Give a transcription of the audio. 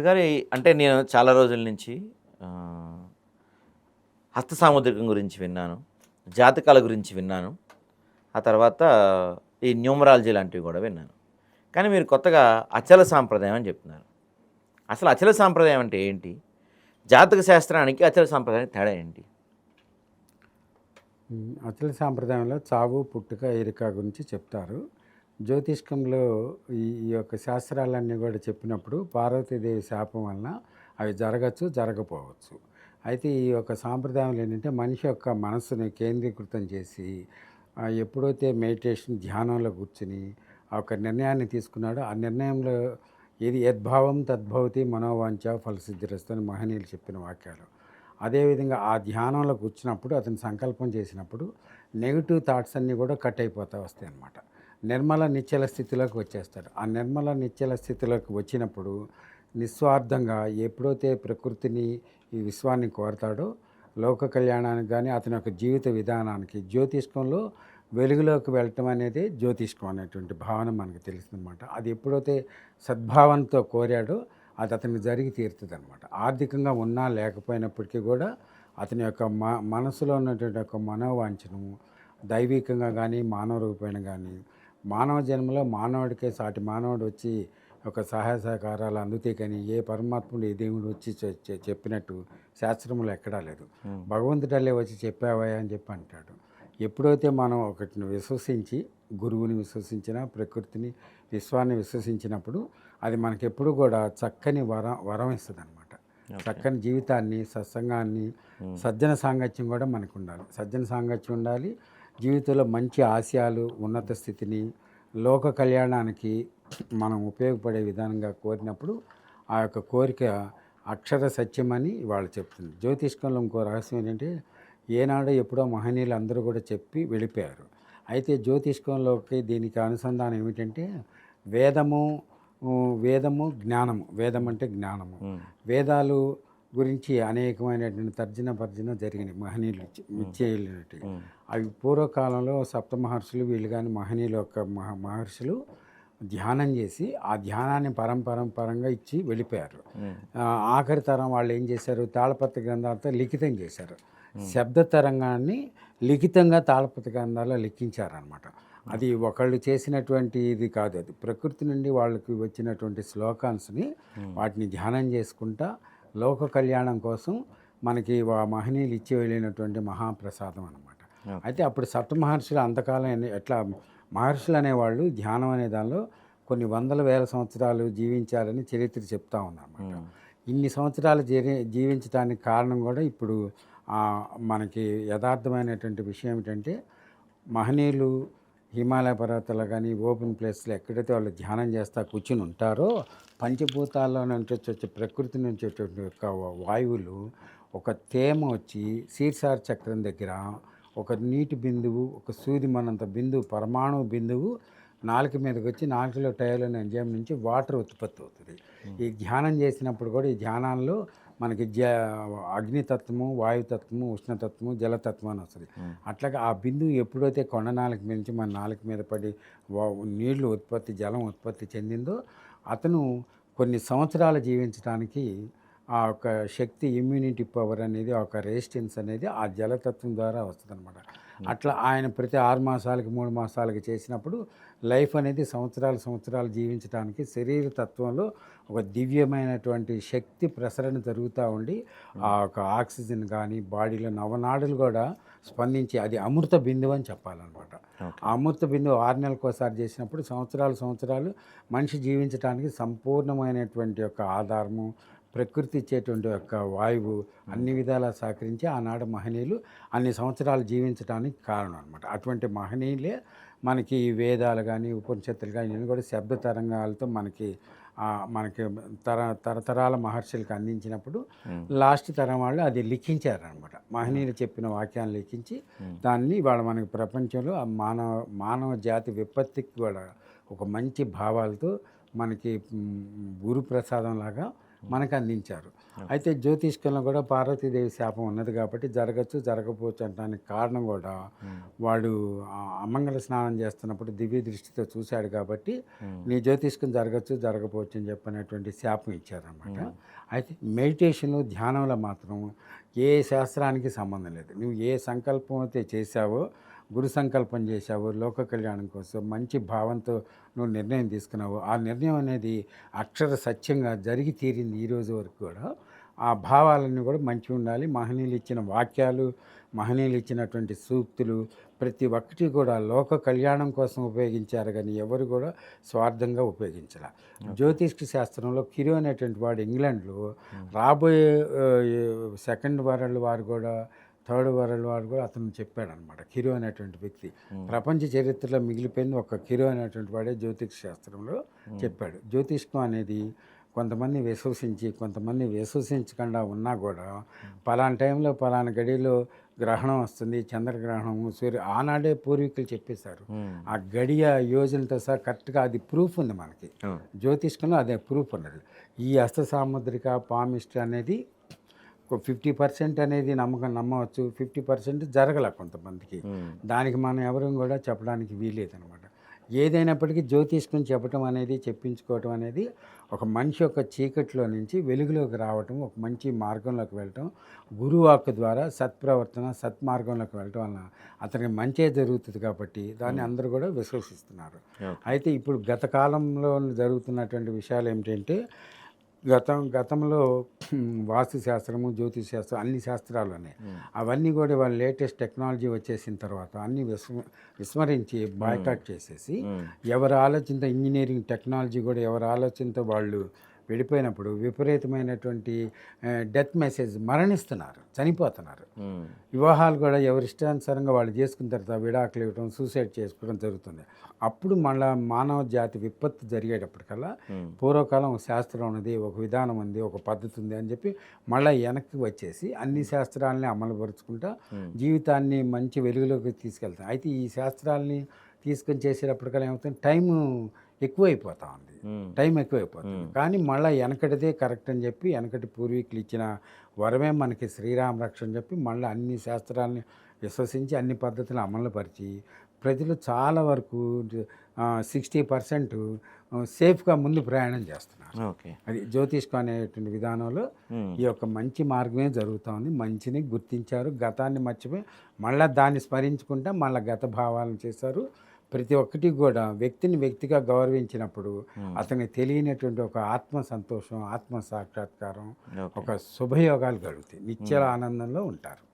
గారి అంటే నేను చాలా రోజుల నుంచి హస్త సాముద్రికం గురించి విన్నాను జాతకాల గురించి విన్నాను ఆ తర్వాత ఈ న్యూమరాలజీ లాంటివి కూడా విన్నాను. కానీ మీరు కొత్తగా అచల సాంప్రదాయం అని చెప్తున్నారు. అసలు అచల సాంప్రదాయం అంటే ఏంటి? జాతక శాస్త్రానికి అచల సాంప్రదాయానికి తేడా ఏంటి? అచల సాంప్రదాయంలో చావు పుట్టుక ఎరిక గురించి చెప్తారు. జ్యోతిష్కంలో ఈ ఈ యొక్క శాస్త్రాలన్నీ కూడా చెప్పినప్పుడు పార్వతీదేవి శాపం వలన అవి జరగచ్చు జరగపోవచ్చు. అయితే ఈ యొక్క సాంప్రదాయంలో ఏంటంటే మనిషి యొక్క మనస్సుని కేంద్రీకృతం చేసి ఎప్పుడైతే మెడిటేషన్ ధ్యానంలో కూర్చుని ఆ ఒక నిర్ణయాన్ని తీసుకున్నాడో ఆ నిర్ణయంలో ఏది యద్భావం తద్భవతి మనోవాంఛ ఫలసిద్ధిరస్తు అని మహనీయులు చెప్పిన వాక్యాలు. అదేవిధంగా ఆ ధ్యానంలో కూర్చున్నప్పుడు అతను సంకల్పం చేసినప్పుడు నెగిటివ్ థాట్స్ అన్నీ కూడా కట్ అయిపోతా వస్తాయి అన్నమాట నిర్మల నిశ్చల స్థితిలోకి వచ్చేస్తాడు ఆ నిర్మల నిశ్చల స్థితిలోకి వచ్చినప్పుడు నిస్వార్థంగా ఎప్పుడైతే ప్రకృతిని ఈ విశ్వాన్ని కోరతాడో లోక కళ్యాణానికి కానీ అతని యొక్క జీవిత విధానానికి జ్యోతిష్కంలో వెలుగులోకి వెళ్ళటం అనేది జ్యోతిష్కం అనేటువంటి భావన మనకు తెలుస్తుందన్నమాట. అది ఎప్పుడైతే సద్భావంతో కోరాడో అది అతనికి జరిగి తీరుతుంది అనమాట ఆర్థికంగా ఉన్నా లేకపోయినప్పటికీ కూడా అతని యొక్క మ మనసులో ఉన్నటువంటి యొక్క మనోవాంఛను దైవికంగా కానీ మానవ రూపేణ కానీ మానవ జన్మలో మానవుడికే సాటి మానవుడు వచ్చి ఒక సహాయ సహకారాలు అందుతాయి కానీ ఏ పరమాత్ముడు ఏ దేవుడు వచ్చి చెప్పినట్టు శాస్త్రంలో ఎక్కడా లేదు. భగవంతుడల్లే వచ్చి చెప్పావా అని చెప్పి అంటాడు. ఎప్పుడైతే మనం ఒకటిని విశ్వసించి గురువుని విశ్వసించిన ప్రకృతిని విశ్వాన్ని విశ్వసించినప్పుడు అది మనకి ఎప్పుడు కూడా చక్కని వరం వరం ఇస్తుంది అనమాట చక్కని జీవితాన్ని సత్సంగాన్ని సజ్జన సాంగత్యం కూడా మనకు ఉండాలి సజ్జన సాంగత్యం ఉండాలి. జీవితంలో మంచి ఆశయాలు ఉన్నత స్థితిని లోక కళ్యాణానికి మనం ఉపయోగపడే విధానంగా కోరినప్పుడు ఆ యొక్క కోరిక అక్షర సత్యమని వాళ్ళు చెప్తుంది జ్యోతిష్కంలో ఇంకో రహస్యం ఏంటంటే ఏనాడో ఎప్పుడో మహనీయులు అందరూ కూడా చెప్పి వెళ్ళిపోయారు. అయితే జ్యోతిష్కంలోకి దీనికి అనుసంధానం ఏమిటంటే వేదము వేదము జ్ఞానము. వేదం అంటే జ్ఞానము. వేదాలు గురించి అనేకమైనటువంటి తర్జన భర్జన జరిగినాయి. మహనీయులు ఇచ్చేయలేనట్టు అవి పూర్వకాలంలో సప్త మహర్షులు వీళ్ళు కానీ మహనీయులు యొక్క మహ మహర్షులు ధ్యానం చేసి ఆ ధ్యానాన్ని పరంపరంపరంగా ఇచ్చి వెళ్ళిపోయారు. ఆఖరి తరం వాళ్ళు ఏం చేశారు? తాళపత్ర గ్రంథాలతో లిఖితం చేశారు. శబ్ద తరంగాన్ని లిఖితంగా తాళపత్ర గ్రంథాల్లో లిఖించారనమాట అది ఒకళ్ళు చేసినటువంటి ఇది కాదు. అది ప్రకృతి నుండి వాళ్ళకి వచ్చినటువంటి శ్లోకాన్స్ని వాటిని ధ్యానం చేసుకుంటా లోక కళ్యాణం కోసం మనకి వా- మహనీయులు ఇచ్చి వెళ్ళినటువంటి మహాప్రసాదం అనమాట అయితే అప్పుడు సప్త మహర్షులు అంతకాలం ఎట్లా మహర్షులు అనేవాళ్ళు ధ్యానం అనే దానిలో కొన్ని వందల వేల సంవత్సరాలు జీవించాలని చరిత్ర చెప్తా ఉందన్నమాట. ఇన్ని సంవత్సరాలు జీవి జీవించడానికి కారణం కూడా ఇప్పుడు ఆ, మనకి యథార్థమైనటువంటి విషయం ఏమిటంటే మహనీయులు హిమాలయ పర్వతాలు కానీ ఓపెన్ ప్లేస్లో ఎక్కడైతే వాళ్ళు ధ్యానం చేస్తా కూర్చుని ఉంటారో పంచభూతాల్లో నుంచి వచ్చే ప్రకృతి నుంచి వచ్చేటువంటి యొక్క వాయువులు ఒక తేమ వచ్చి శీర్షార చక్రం దగ్గర ఒక నీటి బిందువు ఒక సూది మనంత బిందువు పరమాణు బిందువు నాలుక మీదకి వచ్చి నాలుకలో టైర్లోని ఎంజామ్ నుంచి వాటర్ ఉత్పత్తి అవుతుంది. ఈ ధ్యానం చేసినప్పుడు కూడా ఈ ధ్యానాల్లో మనకి జ అగ్నితత్వము వాయుతత్వము ఉష్ణతత్వము జలతత్వం అని వస్తుంది. అట్లాగే ఆ బిందువు ఎప్పుడైతే కొండ నాలుక మీద నుంచి మన నాలుక మీద పడి నీళ్ళు ఉత్పత్తి జలం ఉత్పత్తి చెందిందో అతను కొన్ని సంవత్సరాలు జీవించడానికి ఆ యొక్క శక్తి ఇమ్యూనిటీ పవర్ అనేది ఆ ఒక రెసిస్టెన్స్ అనేది ఆ జలతత్వం ద్వారా వస్తుంది అట్లా ఆయన ప్రతి ఆరు మాసాలకి మూడు మాసాలకి చేసినప్పుడు లైఫ్ అనేది సంవత్సరాలు సంవత్సరాలు జీవించడానికి శరీర తత్వంలో ఒక దివ్యమైనటువంటి శక్తి ప్రసరణ జరుగుతూ ఉండి ఆ యొక్క ఆక్సిజన్ కానీ బాడీలో నవనాడులు కూడా స్పందించి అది అమృత బిందువు అని చెప్పాలన్నమాట. ఆ అమృత బిందువు ఆరు నెలలకు ఒకసారి చేసినప్పుడు సంవత్సరాలు సంవత్సరాలు మనిషి జీవించడానికి సంపూర్ణమైనటువంటి యొక్క ఆధారము ప్రకృతి ఇచ్చేటువంటి యొక్క వాయువు అన్ని విధాలా సహకరించి ఆనాడు మహనీయులు అన్ని సంవత్సరాలు జీవించడానికి కారణం అనమాట అటువంటి మహనీయులే మనకి ఈ వేదాలు కానీ ఉపనిషత్తులు కానీ ఇవన్నీ కూడా శబ్ద తరంగాలతో మనకి మనకి తర తరతరాల మహర్షులకు అందించినప్పుడు లాస్ట్ తరం వాళ్ళు అది లిఖించారనమాట మహనీయులు చెప్పిన వాక్యాన్ని లిఖించి దాన్ని వాళ్ళు మనకి ప్రపంచంలో ఆ మానవ మానవ జాతి విపత్తికి కూడా ఒక మంచి భావాలతో మనకి గురు ప్రసాదం లాగా మనకు అందించారు అయితే జ్యోతిష్కంలో కూడా పార్వతీదేవి శాపం ఉన్నది కాబట్టి జరగచ్చు జరగకపోవచ్చు అనడానికి కారణం కూడా వాడు అమంగళ స్నానం చేస్తున్నప్పుడు దివ్య దృష్టితో చూశాడు కాబట్టి నీ జ్యోతిష్కం జరగచ్చు జరగకపోవచ్చు అని చెప్పినటువంటి శాపం ఇచ్చారనమాట అయితే మెడిటేషన్ ధ్యానంలో మాత్రం ఏ శాస్త్రానికి సంబంధం లేదు. నువ్వు ఏ సంకల్పం అయితే చేశావో గురు సంకల్పం చేశావు లోక కళ్యాణం కోసం మంచి భావంతో నువ్వు నిర్ణయం తీసుకున్నావు. ఆ నిర్ణయం అనేది అక్షర సత్యంగా జరిగి తీరింది ఈ రోజు వరకు కూడా. ఆ భావాలన్నీ కూడా మంచిగా ఉండాలి. మహనీయులు ఇచ్చిన వాక్యాలు మహనీయులు ఇచ్చినటువంటి సూక్తులు ప్రతి ఒక్కటి కూడా లోక కళ్యాణం కోసం ఉపయోగించారు కానీ ఎవరు కూడా స్వార్థంగా ఉపయోగించాల. జ్యోతిష్క శాస్త్రంలో కిరు అనేటువంటి వాడు ఇంగ్లాండ్లో రాబోయే సెకండ్ వరల్డ్ వారు కూడా థర్డ్ వరల్డ్ వారు కూడా అతను చెప్పాడు అనమాట కిరు అనేటువంటి వ్యక్తి ప్రపంచ చరిత్రలో మిగిలిపోయింది ఒక కిరు అనేటువంటి వాడే జ్యోతిష్ శాస్త్రంలో చెప్పాడు. జ్యోతిష్కం అనేది కొంతమంది విశ్వసించి కొంతమంది విశ్వసించకుండా ఉన్నా కూడా పలానా టైంలో పలానా గడిలో గ్రహణం వస్తుంది చంద్రగ్రహణం సూర్య ఆనాడే పూర్వీకులు చెప్పేశారు. ఆ గడియ యోజనతో సహా కరెక్ట్గా అది ప్రూఫ్ ఉంది మనకి. జ్యోతిష్కంలో అదే ప్రూఫ్ ఉన్నది. ఈ హస్త సాముద్రిక పామిస్ట్ అనేది ఫిఫ్టీ పర్సెంట్ అనేది నమ్మకం నమ్మవచ్చు. ఫిఫ్టీ పర్సెంట్ జరగల కొంతమందికి. దానికి మనం ఎవరు కూడా చెప్పడానికి వీలేదనమాట ఏదైనప్పటికీ జ్యోతిష్కం చెప్పటం అనేది చెప్పించుకోవటం అనేది ఒక మనిషి యొక్క చీకట్లో నుంచి వెలుగులోకి రావటం ఒక మంచి మార్గంలోకి వెళ్ళటం గురువాక్ ద్వారా సత్ప్రవర్తన సత్మార్గంలోకి వెళ్ళటం వలన అతనికి మంచే జరుగుతుంది కాబట్టి దాన్ని అందరూ కూడా విశ్వసిస్తున్నారు. అయితే ఇప్పుడు గత కాలంలో జరుగుతున్నటువంటి విషయాలు ఏమిటంటే గతం గతంలో వాస్తు శాస్త్రము జ్యోతిష్ శాస్త్రం అన్ని శాస్త్రాలు ఉన్నాయి అవన్నీ కూడా వాళ్ళ లేటెస్ట్ టెక్నాలజీ వచ్చేసిన తర్వాత అన్ని విస్మ విస్మరించి బాయ్కాట్ చేసేసి ఎవరి ఆలోచనతో ఇంజనీరింగ్ టెక్నాలజీ కూడా ఎవరి ఆలోచనతో వాళ్ళు వెళ్ళిపోయినప్పుడు విపరీతమైనటువంటి డెత్ మెసేజ్ మరణిస్తున్నారు చనిపోతున్నారు. వివాహాలు కూడా ఎవరి ఇష్టానుసారంగా వాళ్ళు చేసుకున్న తర్వాత విడాకులు ఇవ్వడం సూసైడ్ చేసుకోవడం జరుగుతుంది. అప్పుడు మళ్ళా మానవ జాతి విపత్తు జరిగేటప్పటికల్లా పూర్వకాలం ఒక శాస్త్రం ఉన్నది ఒక విధానం ఉంది ఒక పద్ధతి ఉంది అని చెప్పి మళ్ళీ వెనక్కి వచ్చేసి అన్ని శాస్త్రాలని అమలుపరుచుకుంటా జీవితాన్ని మంచి వెలుగులోకి తీసుకెళ్తాం అయితే ఈ శాస్త్రాలని తీసుకొని చేసేటప్పటికల్లా ఏమవుతుంది? టైం ఎక్కువైపోతా ఉంది టైం ఎక్కువైపోతుంది. కానీ మళ్ళీ వెనకటిదే కరెక్ట్ అని చెప్పి వెనకటి పూర్వీకులు ఇచ్చిన వరమే మనకి శ్రీరామ రక్ష అని చెప్పి మళ్ళీ అన్ని శాస్త్రాలని విశ్వసించి అన్ని పద్ధతులు అమలు పరిచి ప్రజలు చాలా వరకు సిక్స్టీ పర్సెంట్ సేఫ్గా ముందు ప్రయాణం చేస్తున్నారు. ఓకే. అది జ్యోతిష్కం అనేటువంటి విధానంలో ఈ యొక్క మంచి మార్గమే జరుగుతూ ఉంది మంచిని గుర్తించారు. గతాన్ని మర్చిపోయి మళ్ళీ దాన్ని స్మరించుకుంటే మళ్ళీ గత భావాలను చేశారు. ప్రతి ఒక్కటి కూడా వ్యక్తిని వ్యక్తిగా గౌరవించినప్పుడు అతనికి తెలియనటువంటి ఒక ఆత్మ సంతోషం ఆత్మ సాక్షాత్కారం ఒక శుభయోగాలు కలుగుతాయి. నిత్య ఆనందంలో ఉంటారు.